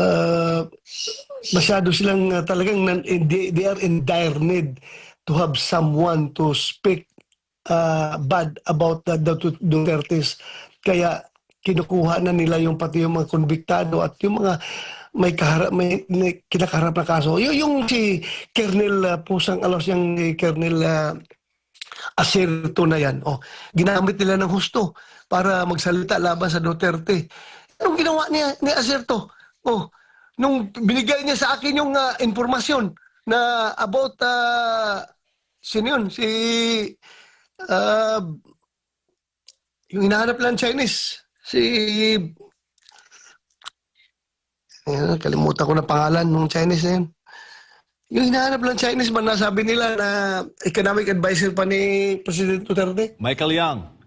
uh, masyado silang uh, talagang nan- they, they are in dire need to have someone to speak uh, bad about the, the Dutertes. Kaya kinukuha na nila yung pati yung mga konbiktado at yung mga may kaharap may, may kinakaharap na kaso. Yung, yung si Colonel uh, Pusang Alos yung eh, Colonel uh, Aserto na yan. Oh, ginamit nila ng husto para magsalita laban sa Duterte. Anong ginawa niya ni Aserto? Oh, nung binigay niya sa akin yung uh, informasyon na about uh, sino yun? Si uh, yung hinahanap lang Chinese. Si Ayan, kalimutan ko na pangalan ng Chinese na yun. Yung hinahanap lang Chinese man nasabi nila na economic advisor pa ni President Duterte. Michael Young.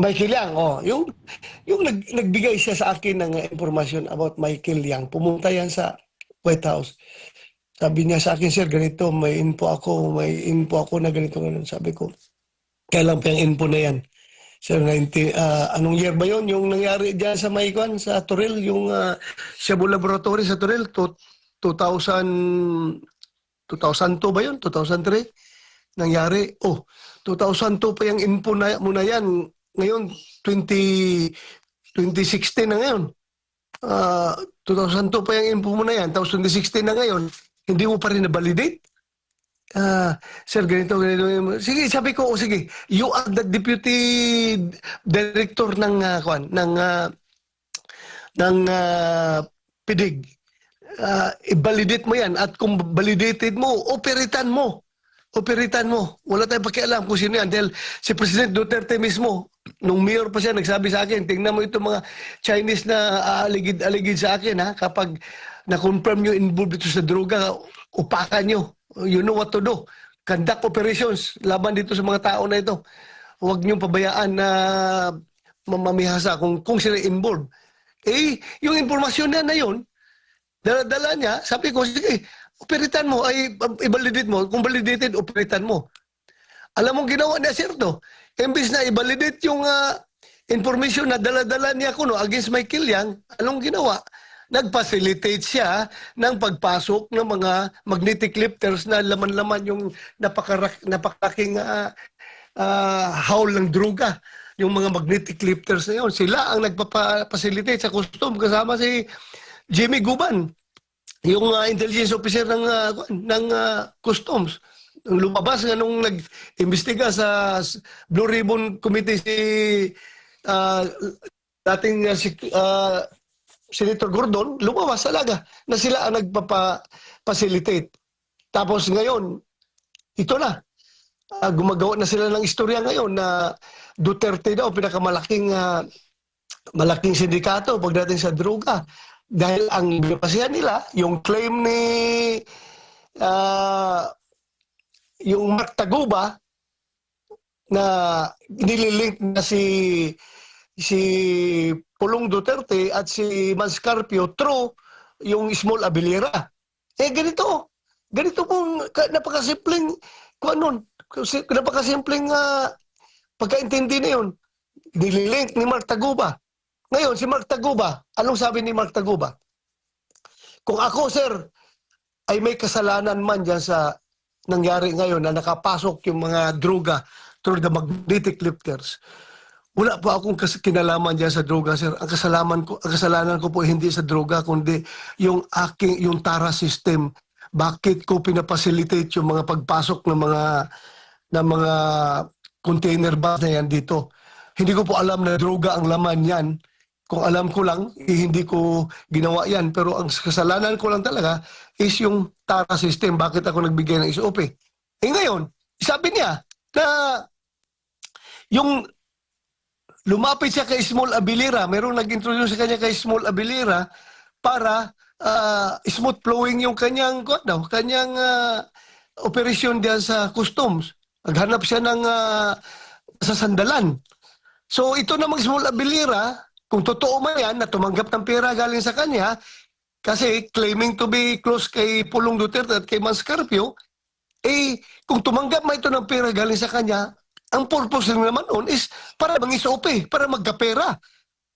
Michael Yang, oh, yung yung nag, nagbigay siya sa akin ng uh, impormasyon about Michael Yang. Pumunta yan sa White House. Sabi niya sa akin, sir, ganito, may info ako, may info ako na ganito, ganun. Sabi ko, kailan pa yung info na yan? Sir, 90, ah, anong year ba yon Yung nangyari dyan sa Maikwan, sa Toril, yung uh, Cebu Laboratory sa Toril, to, 2000, 2002 ba yun? 2003? Nangyari, oh, 2002 pa yung info na, muna yan. Ngayon, 20, 2016 na ngayon. Ah, 2002 pa yung info mo na yan. Tapos 2016 na ngayon, hindi mo pa rin na-validate? Ah, sir, ganito, ganito. Sige, sabi ko, oh, sige, you are the deputy director ng, uh, kwan, ng, ah, ng ah, PIDIG. Ah, i-validate mo yan. At kung validated mo, operitan mo. Operitan mo. Wala tayong pakialam kung sino yan. Dahil si President Duterte mismo, nung mayor pa siya, nagsabi sa akin, tingnan mo itong mga Chinese na aaligid-aligid sa akin, ha? Kapag na-confirm nyo involved ito sa droga, upakan nyo. You know what to do. Conduct operations laban dito sa mga tao na ito. Huwag nyo pabayaan na mamamihasa kung, kung sila involved. Eh, yung informasyon na na yun, dala-dala niya, sabi ko, sige, operitan mo, ay i-validate mo. Kung validated, operitan mo. Alam mo ginawa niya, sir, to? Imbis na i-validate yung ah, information na dala-dala niya kuno against Michael Yang, anong ginawa? Nag-facilitate siya ng pagpasok ng mga magnetic lifters na laman-laman yung napakarak, napakalaking ah, ah, haul ng droga. Yung mga magnetic lifters na yun, sila ang nagpapa-facilitate sa custom kasama si Jimmy Guban yung uh, intelligence officer ng uh, ng uh, customs lumabas nga nung nag-imbestiga sa Blue Ribbon Committee si uh, dating uh, si, uh, Senator Gordon, lumabas talaga na sila ang nagpapa-facilitate. Tapos ngayon, ito na. Uh, gumagawa na sila ng istorya ngayon na Duterte daw pinakamalaking uh, malaking sindikato pagdating sa droga. Dahil ang binapasihan nila, yung claim ni ah, yung Mark Taguba na nililink na si si Pulong Duterte at si Manscarpio through yung Small Abilira. Eh ganito, ganito pong ka- napakasimpleng kung ano, kasi- napakasimpleng ah, pagkaintindi na yun. Nililink ni Mark Taguba. Ngayon, si Mark Taguba, anong sabi ni Mark Taguba? Kung ako, sir, ay may kasalanan man dyan sa nangyari ngayon na nakapasok yung mga droga through the magnetic lifters, wala po akong kinalaman dyan sa droga, sir. Ang kasalanan ko, ang kasalanan ko po hindi sa droga, kundi yung aking, yung TARA system. Bakit ko pinapacilitate yung mga pagpasok ng mga ng mga container bag na yan dito. Hindi ko po alam na droga ang laman yan. Kung alam ko lang, eh, hindi ko ginawa yan. Pero ang kasalanan ko lang talaga is yung TARA system. Bakit ako nagbigay ng SOP? Eh ngayon, sabi niya na yung lumapit siya kay Small Abilira, merong nag-introduce sa kanya kay Small Abilira para ah, smooth flowing yung kanyang, ano, kanyang ah, operasyon diyan sa customs. Naghanap siya ng ah, sasandalan. So ito namang Small Abilira, kung totoo man yan na tumanggap ng pera galing sa kanya, kasi claiming to be close kay Pulong Duterte at kay Manscarpio, eh, kung tumanggap man ito ng pera galing sa kanya, ang purpose naman noon is para mangisope, para magkapera.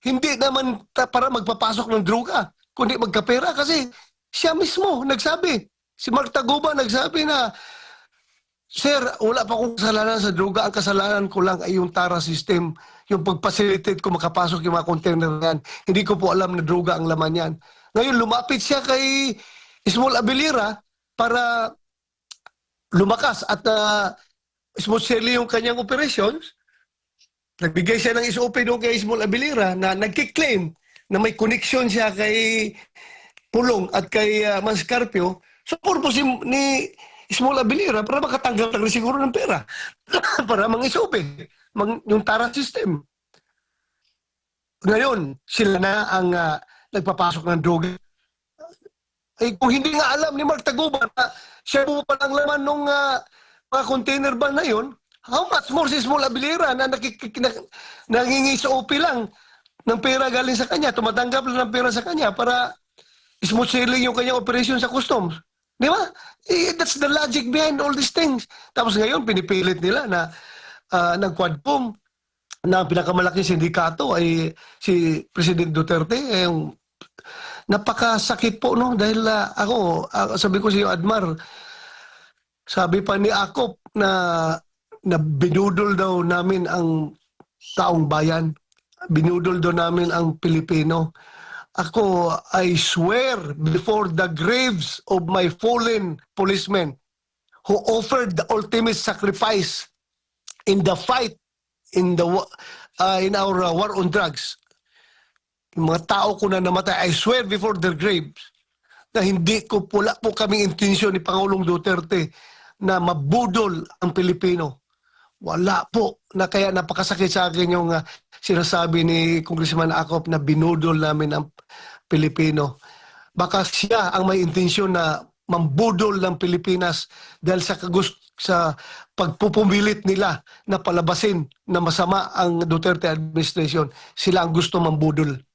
Hindi naman para magpapasok ng droga. kundi magkapera kasi siya mismo nagsabi. Si Mark Taguba nagsabi na, Sir, wala pa akong kasalanan sa droga. Ang kasalanan ko lang ay yung TARA system. Yung pag-facilitate ko makapasok yung mga container yan. Hindi ko po alam na droga ang laman yan. Ngayon, lumapit siya kay Small Abilira para lumakas at uh, smoothly yung kanyang operations. Nagbigay siya ng SOP doon kay Small Abilira na nagkiklaim na may connection siya kay Pulong at kay uh, Manscarpio. So, purpose ni- Small Abilira para makatanggap rin siguro ng pera. para mang SOP, mang, yung TARA system. Ngayon, sila na ang ah, nagpapasok ng droga. Eh, kung hindi nga alam ni Mark Taguba na siya po palang laman nung ah, mga container ban na yun, how much more si Small Abilira na nakikik, na, nangingi sa OP lang ng pera galing sa kanya, tumatanggap lang ng pera sa kanya para smooth sailing yung kanyang operation sa customs. Di ba? Eh, that's the logic behind all these things. Tapos ngayon, pinipilit nila na uh, ng Quadcom na ang pinakamalaking sindikato ay si President Duterte. Eh, yung napakasakit po, no? Dahil ah, ako, ah, sabi ko sa iyo, Admar, sabi pa ni Akop na, na binudol daw namin ang taong bayan. Binudol daw namin ang Pilipino. Ako, I swear before the graves of my fallen policemen who offered the ultimate sacrifice in the fight in the uh, in our uh, war on drugs. Yung mga tao ko na namatay, I swear before their graves na hindi ko pula po kaming intensyon ni Pangulong Duterte na mabudol ang Pilipino. Wala po. Na kaya napakasakit sa akin yung uh, sinasabi ni Congressman Acop na binudol namin ang Pilipino. Baka siya ang may intensyon na mambudol ng Pilipinas dahil sa kagust sa pagpupumilit nila na palabasin na masama ang Duterte administration. Sila ang gusto mambudol.